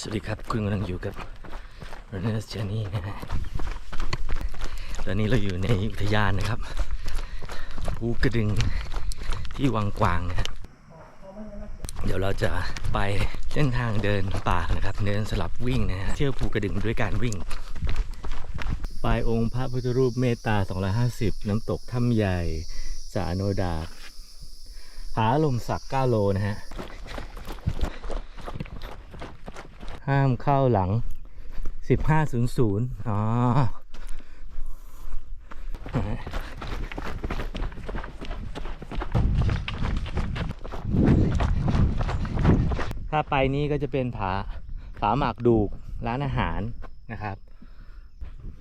สวัสดีครับคุณกำลังอยู่กับ Runner's Journey นะฮะตอนนี้เราอยู่ในอุทยานนะครับภูกระดึงที่วังกวางนะฮะเดี๋ยวเราจะไปเส้นทางเดินป่านะครับ เดินสลับวิ่งนะฮะเที่ยวภูกระดึงด้วยการวิ่งปลายองค์พระพุทธรูปเมตตา 250 น้ำตกถ้ำใหญ่สาโนดาผาลมสัก9โลนะฮะ ห้ามเข้าหลัง 1500 อ๋อนะฮะถ้าไปนี้ก็จะเป็นผาผาหมากดูกร้านอาหารนะครับ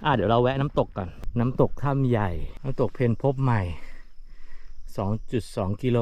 อ่าเดี๋ยวเราแวะน้ำตกก่อน น้ำตกถ้ำใหญ่ น้ำตกเพนพบใหม่ 2.2 กิโล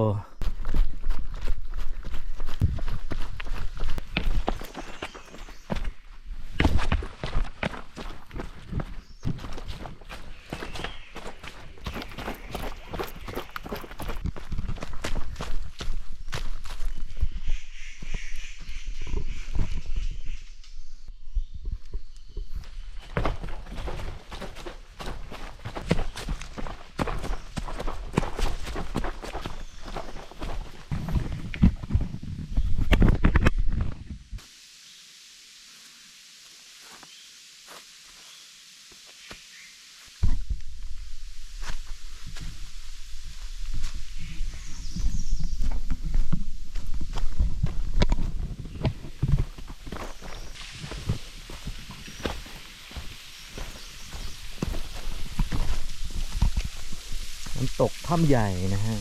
น้ำตก ถ้ำใหญ่นะฮะ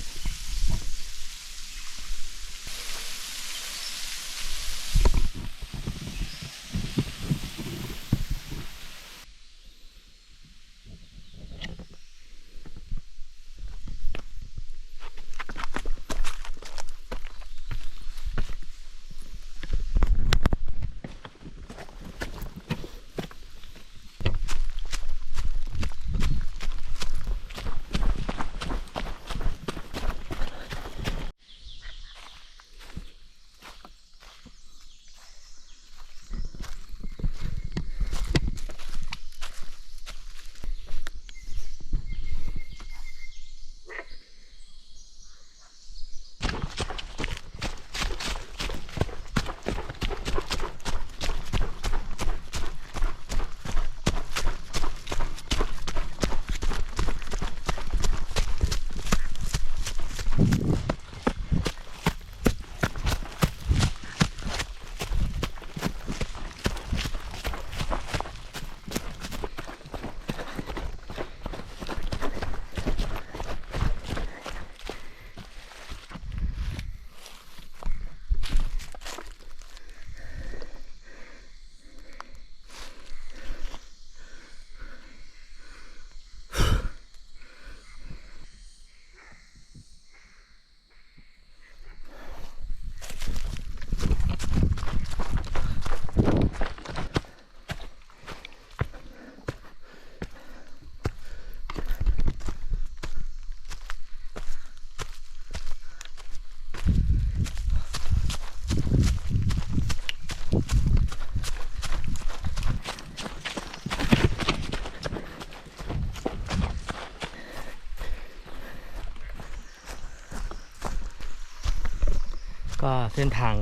ก็เส้นทาง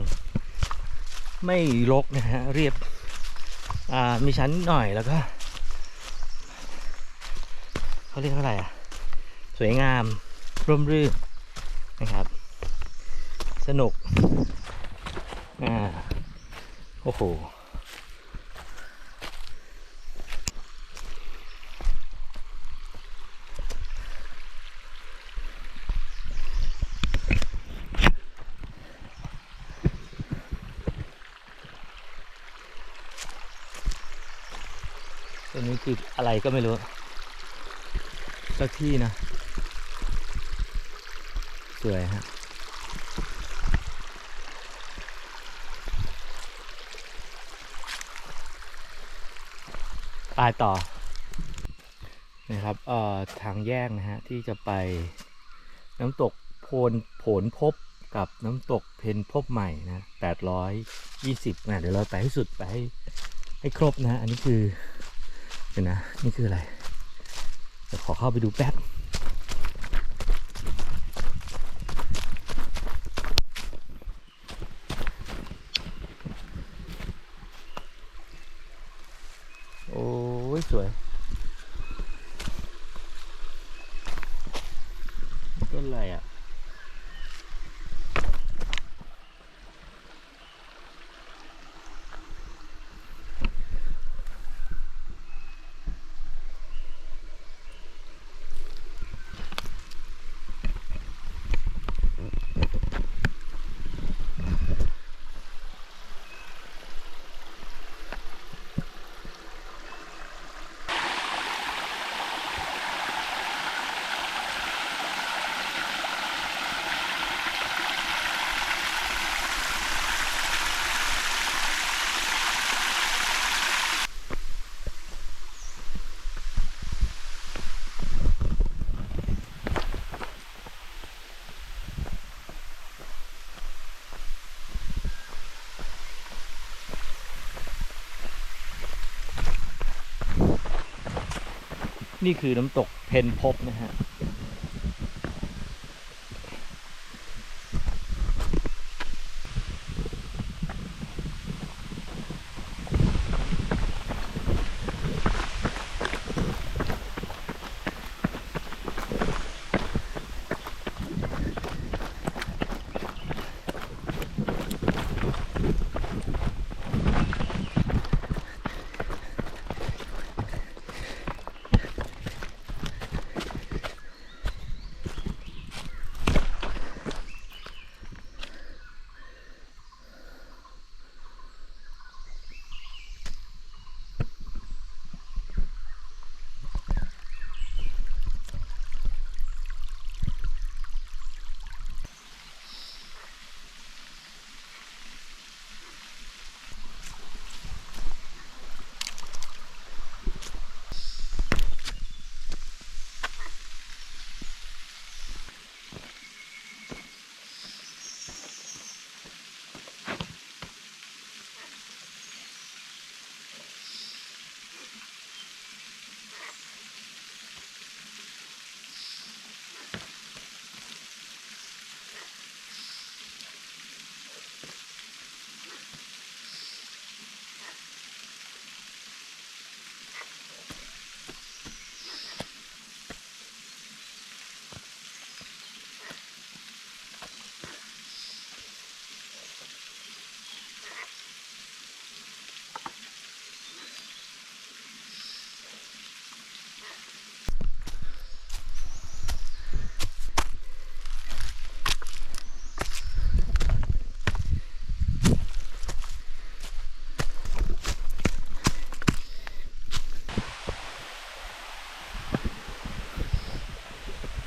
ไม่รกนะฮะเรียบมีชั้นหน่อยแล้วก็เขาเรียกเท่าไรอะ สวยงามร่มรื่นนะครับ สนุกอ่าโอ้โห นี้คืออะไรก็ไม่รู้สักที่นะ สวยฮะตายต่อนะครับเอ่อทางแยกนะฮะ ที่จะไปน้ำตกโพนผลพบกับน้ำตกเพนพบใหม่นะ820นะเดี๋ยวเราไปให้สุดไปให้ให้ครบนะ อันนี้คือ เดี๋ยวนะ นี่คืออะไร เดี๋ยวขอเข้าไปดูแป๊บ โอ้ย สวย ต้นอะไรอะ นี่คือน้ำตกเพนพบนะฮะ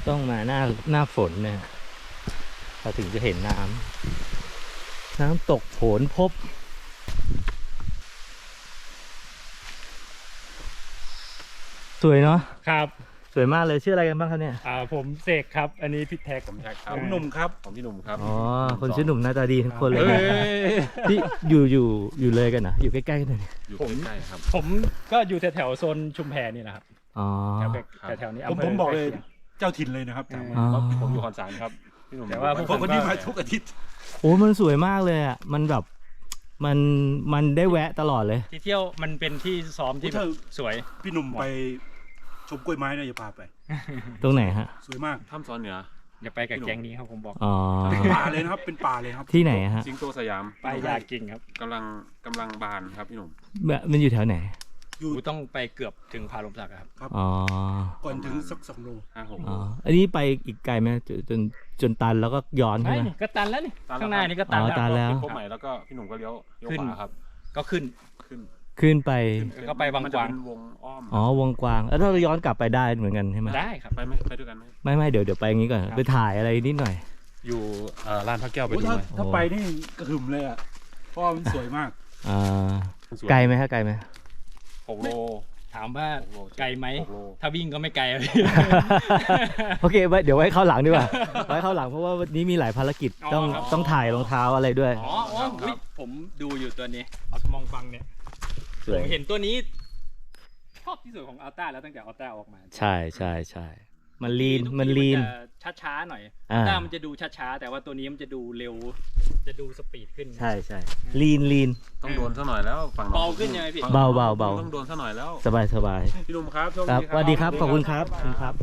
ต้องมาหน้าหน้าฝนเนี่ยเราถึงจะเห็นน้ำน้ำตกโผนพบ สวยเนาะครับสวยมากเลยชื่ออะไรกันบ้างครับเนี่ยอ่าผมเสกครับ อันนี้พี่แท็กผมแท็กครับผมหนุ่มครับผมพี่หนุ่มครับอ๋อคนชื่อหนุ่มหน้าตาดีทั้งคนเลยเอ้นะยที่อยู่อยู่อยู่เลยกันนะอยู่ใกล้ๆกันเลยอยู่ผมใกล้ๆครับ ผมก็อยู่แถวๆโซนชุมแพนี่แหละครับอ๋อแถวครับแถวๆนี้ผมำภผมบอกเลยใกคีง เจ้าถิ่นเลยนะครับอืมอ๋อ ผมอยู่คอนสารครับพี่หนุ่มแต่ว่าพวกเพราะคนนี้มาทุกอาทิตย์โอ้มันสวยมากเลยอะ มันแบบ มัน มันได้แวะตลอดเลย ที่เที่ยวมันเป็นที่ซ้อมที่แบบสวย พี่หนุ่มไปชมกล้วยไม้นะอย่าพาไป ตรงไหนฮะ สวยมากถ้ำซ้อนเหนือ อย่าไปกับแก๊งนี้ครับผมบอก อ๋อป่าเลยนะครับ เป็นป่าเลยครับที่ไหนฮะสิงโตสยามไปยากิ่งครับกำลังกำลังบานครับพี่หนุ่ม แบบมันอยู่แถวไหน อยู่กูต้องไปเกือบถึงพาลมศักดิ์อะครับครับอ๋อก่อนถึงสักสองโลห้าหกอ๋ออันนี้ไปอีกไกลไหมจนจนจนตันแล้วก็ย้อนใช่ไอ้ไหม นี่ก็ตันแล้วนี่ข้างหน้านี่ก็ตันอ๋อ แล้วตันแล้ว พบใหม่แล้วก็พี่หนุ่มก็เลี้ยวเลี้ยวขึ้น ขวาครับก็ขึ้น ขึ้นขึ้นไปก็ไปบางมันกจะวางเป็นวงอ้อมอ๋อวงกวางแล้วถ้าเราย้อนกลับไปได้เหมือนกันใช่ไหมได้ครับ ไปไหมไปด้วยกันไหมไม่ไม่เดี๋ยวเดี๋ยวไปอย่างนี้ก่อนครับไปถ่ายอะไรนิดหน่อย อยู่เอ่อลานพระแก้วไปโอ้ดูถ้าหน่อยถ้าไปนี่กระหึ่มเลยอะเพราะว่ามันสวยมาก อ่าสวยไกลไหมฮะไกลไหม หกโลถามว่าหกโลไกลไหม หกโล ถ้าวิ่งก็ไม่ไกลอะพี่ โอเคไว้เดี๋ยวไว้เข้าหลังดีกว่า ไว้เข้าหลังเพราะว่าวันนี้มีหลายภารกิจอ๋อต้องครับ ต้องถ่ายรองเท้าอะไรด้วยอ๋ออ๋ออุ๊ยผมดูอยู่ตัวนี้เอามองฟังเนี่ย สผวยมเห็นตัวนี้ชอบที่สุดของอัลต้าแล้วตั้งแต่อัลต้าออกมา ใช่ใช่ใช่ มันลีนทุกมันทีลีนจะช้าๆหน่อยอ่าอัลต้ามันจะดูช้าๆแต่ว่าตัวนี้มันจะดูเร็ว จะดูสปีดขึ้น ใช่ใช่ลีนลีน ต้องโดนซะหน่อยแล้วฝั่งเบาขึ้นใช่ไหมพี่ฝั่งเบาเบาเบา ต้องโดนซะหน่อยแล้ว สบายสบายพี่หนุ่มครับโชคครับดีสวัสดีครับ ขอบคุณครับขอบคุณครับ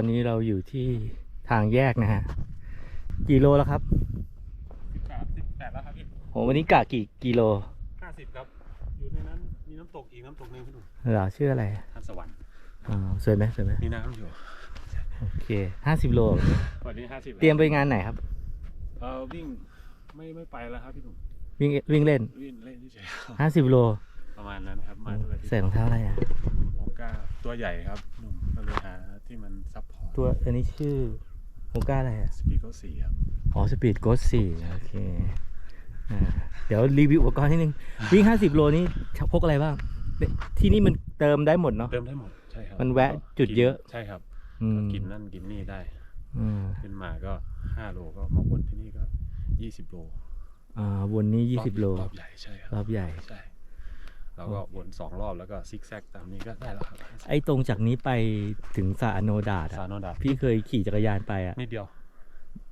อนนี้เราอยู่ที่ทางแยกนะฮะ กี่โลแล้วครับสิบสามสิบแปดแล้วครับพี่โหวันนี้กะกี่กิโลห้าสิบครับ อยู่ในนั้นมีน้ำตกอีกน้ำตกหนึงพี่หนุ่มเหรอชื่ออะไรท่านสวรรค์อ๋อสวยไหมสวยไหมมีน้ำอยู่โอเคห้าสิบโล วันนี้ห้าสิบเตรียมไปงานไหนครับ เออวิ่งไม่ไม่ไปแล้วครับพี่หนุ่มวิ่งวิ่งเล่นวิ่งเล่นเฉยๆห้าสิบโล ประมาณนั้นครับมาเท่าไหร่ใส่รองเท้าอะไรอะโมก้าตัวใหญ่ครับหนุ่มก็เลยหา ที่มันซับพอร์ตตัวอันนี้ชื่อโมก้าอะไรอะ สปีโก้สี่ครับ อ๋อสปีดโกสสี่โอเคอ่าเดี๋ยวรีวิวอุปกรณ์นิดนึง วิ่งห้าสิบโลนี่พกอะไรบ้าง ที่นี่มันเติมได้หมดเนาะ เติมได้หมด ใช่ครับมันแวะจุดเยอะใช่ครับอืมกินนั่นกินนี่ได้อืมขึ้นมาก็ห้าโลก็มาวนที่นี่ก็ยี่สิบโลอ่าวนนี้ยี่สิบโล รอบใหญ่ใช่ครัรอบใหญ่ ใช่ เราก็วนสองรอบแล้วก็ซิกแซกตามนี้ก็ได้แล้วครับไอ้ตรงจากนี้ไปถึงสาโนดาดสาอะโนดาพี่เคยขี่จักรยานไปอะ นิดเดียว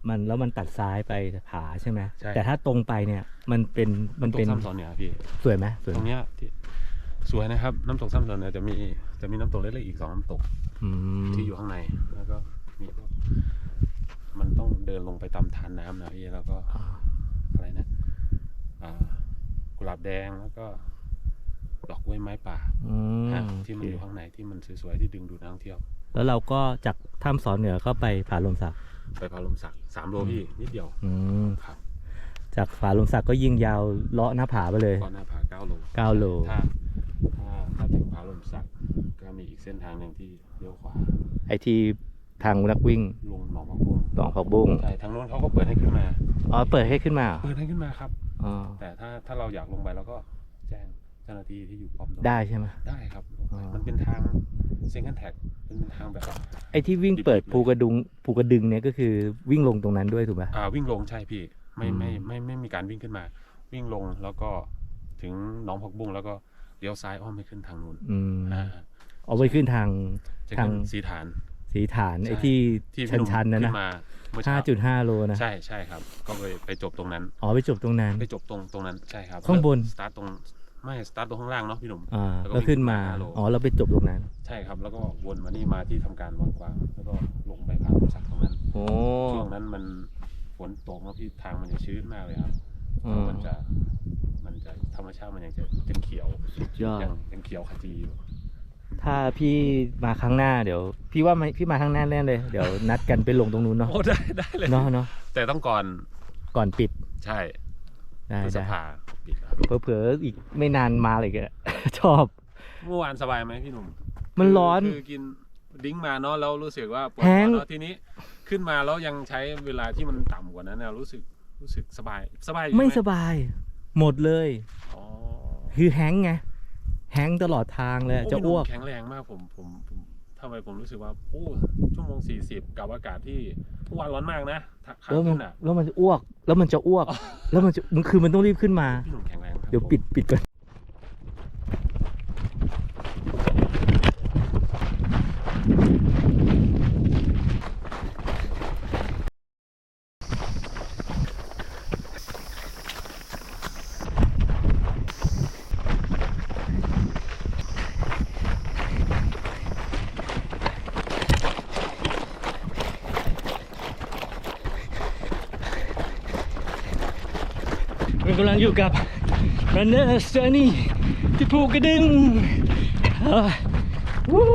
มันแล้วมันตัดซ้ายไปผาใช่ไหมใช่ แต่ถ้าตรงไปเนี่ยมันเป็นมันน้ำตเป็กนซ้ำซ้อนเนี่ยพี่ สวยไหมสวยตไหรมงเนี้ยที่สวยนะครับ น้ำตกซ้ำซ้อนเนี่ยจะมีจะมีน้ำตกเล็กๆอีกสองน้ำตกอืมที่อยู่ข้างในแล้วก็มีพวกมันต้องเดินลงไปตามทานน้ำนะพี่แล้วก็ อ่าอะไรนะอ่ากุหลาบแดงแล้วก็ ดอกกล้วยไม้ป่าอืมฮะที่มันโออยู่เคข้างในที่มันสวยๆที่ดึงดูดนักท่องเที่ยว แล้วเราก็จากถ้ำสอนเหนือก็ไปผาลมสักไปพาลมสักสามโลพี่นิดเดียวอืมครับจากผาลมสักก็ยิงยาวเลาะหน้าผาไปเลย ก่อนหน้าผาเก้าโลเก้าโล ถ้าถ้าถ้าถึงผาลมสักก็มีอีกเส้นทางหนึ่งที่เลี้ยวขวาไอที่ทางนักวิ่งลงหนองมะกุ้งหนองผักบุ้งใช่ทางโน้นเขาก็เปิดให้ขึ้นมา อ๋อเปิดให้ขึ้นมาเหรอเปิดให้ขึ้นมาครับ อ๋อ แต่ถ้าถ้าเราอยากลงไปเราก็แจ้งเจ้าหน้าที่ที่อยู่ป้อมตรงได้ใช่ไหม ได้ครับลงไปอ๋อ มันเป็นทางเซ็นกันแท็กเป็นทางแบบ ไอที่วิ่งเปิดภูกระดุงภูกระดึงเนี่ยก็คือวิ่งลงตรงนั้นด้วยถูกไหม อ่าวิ่งลงใช่พี่ไม่อืม ไม่ไม่ไม่ไม่มีการวิ่งขึ้นมา วิ่งลงแล้วก็ถึงหนองผักบุ้งแล้วก็เลี้ยวซ้ายอ้อมไปขึ้นทางนู้นอืมอ่าเอาไปขึ้นทาง จะทางขึ้นสีฐาน สีฐานใช่ ไอที่ที่ชันชันๆนะขึ้นะนมาเมื่อห้าเช้าจุดห้าโลนะ ใช่ใช่ครับ ก็ไปไปจบตรงนั้น อ๋อไปจบตรงนั้น ไปจบตรงตรงนั้นใช่ครับข้างบน สตาร์ทตรง ไม่สตาร์ทตรงข้างล่างเนาะพี่หนุ่มอ่าแล้วก็ก็ขึ้นมาวิ่งขึ้นมาห้าโลอ๋อ เราไปจบตรงนั้นใช่ครับ แล้วก็วนมานี่มาที่ทำการวางกวางแล้วก็ลงไปพาลมสักตรงนั้น โอ้ช่วงนั้นมันฝนตกแล้วพี่ทางมันจะชื้นมากเลยครับอืมมันจะมันจะธรรมชาติมันยังจะยังเขียวยอด ยังยังเขียวขจีอยู่ถ้าพี่มาครั้งหน้าเดี๋ยว พี่ว่าไม่พี่มาครั้งหน้าแน่เลย เดี๋ยวนัดกันไปลงตรงนู้นเนาะ โอ้ได้ได้เลย เนาะเนาะ แต่ต้องก่อนก่อนปิด ใช่ได้พฤษได้ภา ปิดแล้วเผลอๆอีกไม่นานมาเลยก็ ชอบ เมื่อวานสบายไหมพี่หนุ่มมันร้อน คือคือกินดิ้งมาเนาะแล้วรู้สึกว่าปวดแห้หังวเนาะทีนี้ขึ้นมาแล้วยังใช้เวลาที่มันต่ำกว่านั้นเนี่ยรู้สึกรู้สึกสบายสบายอยู่ไม่ใช่สไหมบาย หมดเลย อ๋อคือแฮงก์ไงแฮงก์ตลอดทางเลยโจะอ้วกพี่หนุ่มแข็งแรงมากผมผมผม ทำไมผมรู้สึกว่าโอ้ชั่วโมงสี่สิบกับอากาศที่เมื่อวานร้อนมากนะขาขาแล้วมันขึ้นอะ แล้วมันจะอ้วก แล้วมันจะอ้วก แล้วมันจะมันคือมันต้องรีบขึ้นมา พี่หนุ่มแข็งแรงมากเดี๋ยวปิดปิดก่อน กำลังอยู่กับ Runner's Journey ที่ภูกระดึงวู้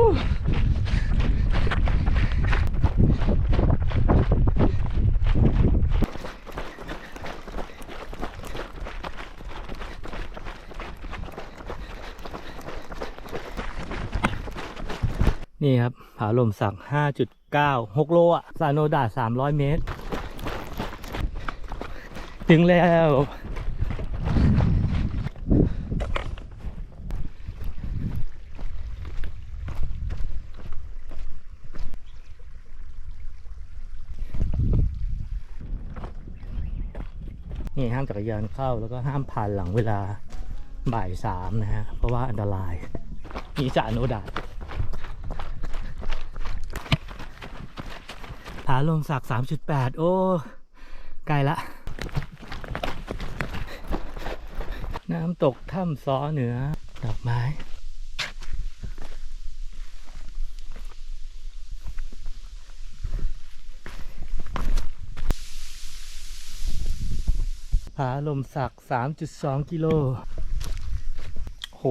นี่ครับ ผาลมสัก 5.9 6 โลอะสาโนดา 300 เมตร ถึงแล้ว นี่ห้ามจักรยานเข้าแล้วก็ห้ามผ่านหลังเวลาบ่ายสามนะฮะ เพราะว่าอันตราย มีสาระโนดาดผาลงสัก 3.8 โอ้ใกล้ละ น้ำตกถ้ำซ้อเหนือ ดอกไม้ ผาลมสัก3.2 กิโลโห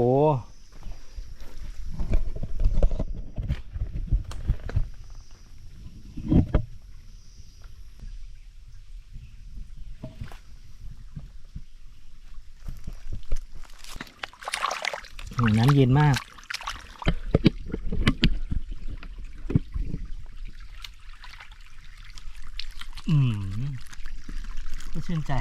โห น้ำเย็นมากอืมก็ชื่นใจ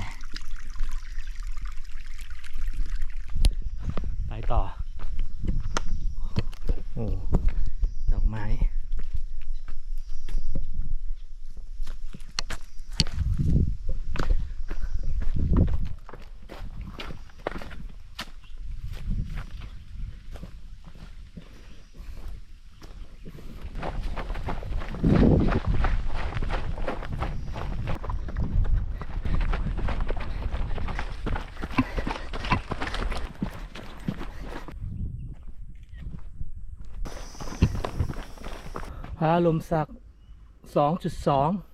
พาลมศัก2.2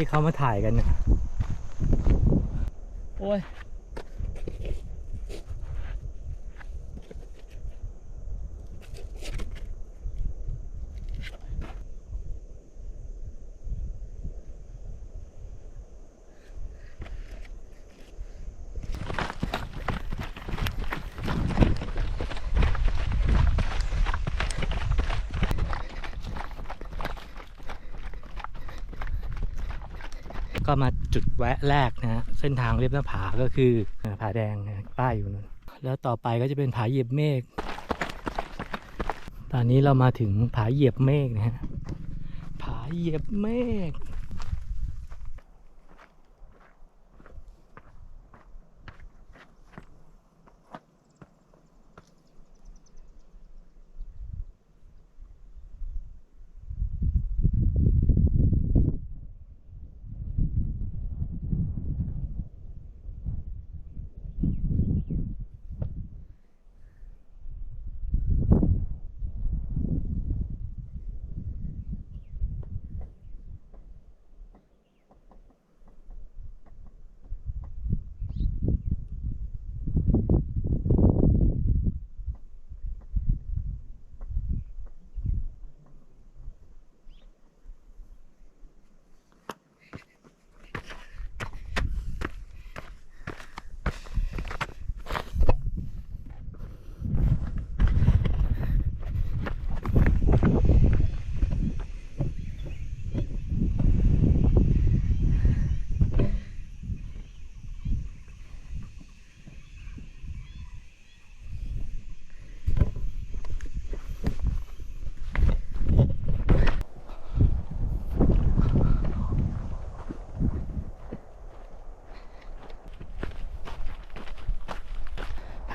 ที่เขามาถ่ายกันเนี่ยโอ้ย ก็มา จุดแวะแรกนะฮะเส้นทางเรียบหน้าผาก็คือผาแดงป้ายอยู่นู่นแล้วต่อไปก็จะเป็นผาเหยียบเมฆตอนนี้เรามาถึงผาเหยียบเมฆนะฮะผาเหยียบเมฆ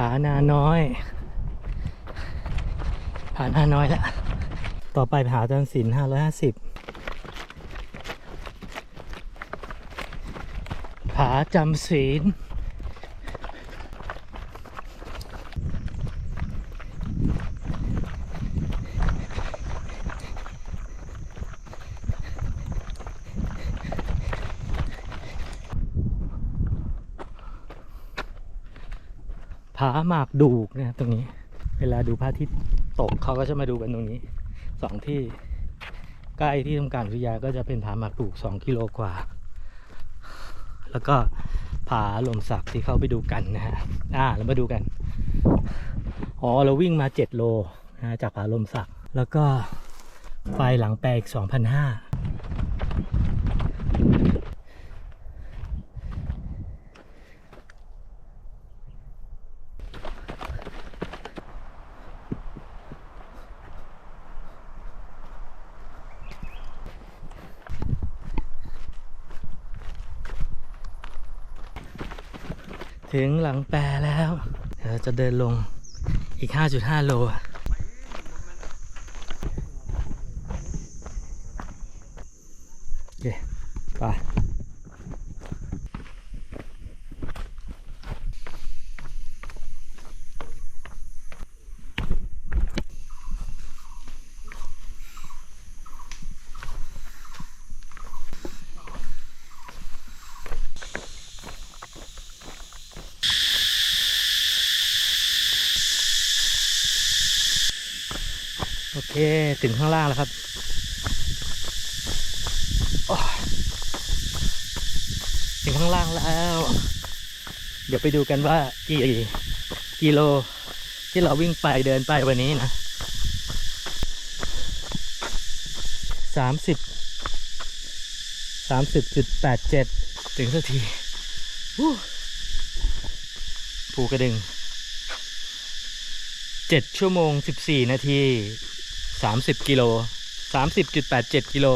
านาน้อย ผานาน้อยแล้วต่อไปผาจันสินห้าร้อยห้าสิบผาจำศีลาหมากดูกนะครับตรงนี้ เวลาดูพระอาทิตย์ตกเขาก็จะมาดูกันตรงนี้สองที่ใกล้ที่ทำการวิทยาก็จะเป็นผาหมากดูกสองกิโลกว่า แล้วก็ผาลมสักที่เข้าไปดูกันนะฮะอ่าเรามาดูกันอ๋อเราวิ่งมา7โลนะฮะจากผาลมสักแล้วก็ไฟหลังแปลอีก2,500 ถึงหลังแปรแล้ว เดี๋ยวจะเดินลงอีก 5.5 โลอะโอเค ไป โอเค ถึงข้าง ล่างแล้วครับถึงข้างล่างแล้ว เดี๋ยวไปดูกันว่ากี่กิโลที่เราวิ่งไปเดินไปวันนี้นะสามสิบสามสิบจุดแปดเจ็ดถึงสักทีวู้ภูกระดึงเจ็ดชั่วโมงสิบสี่นาที สามสิบกิโลสามสิบจุดแปดเจ็ดกิโล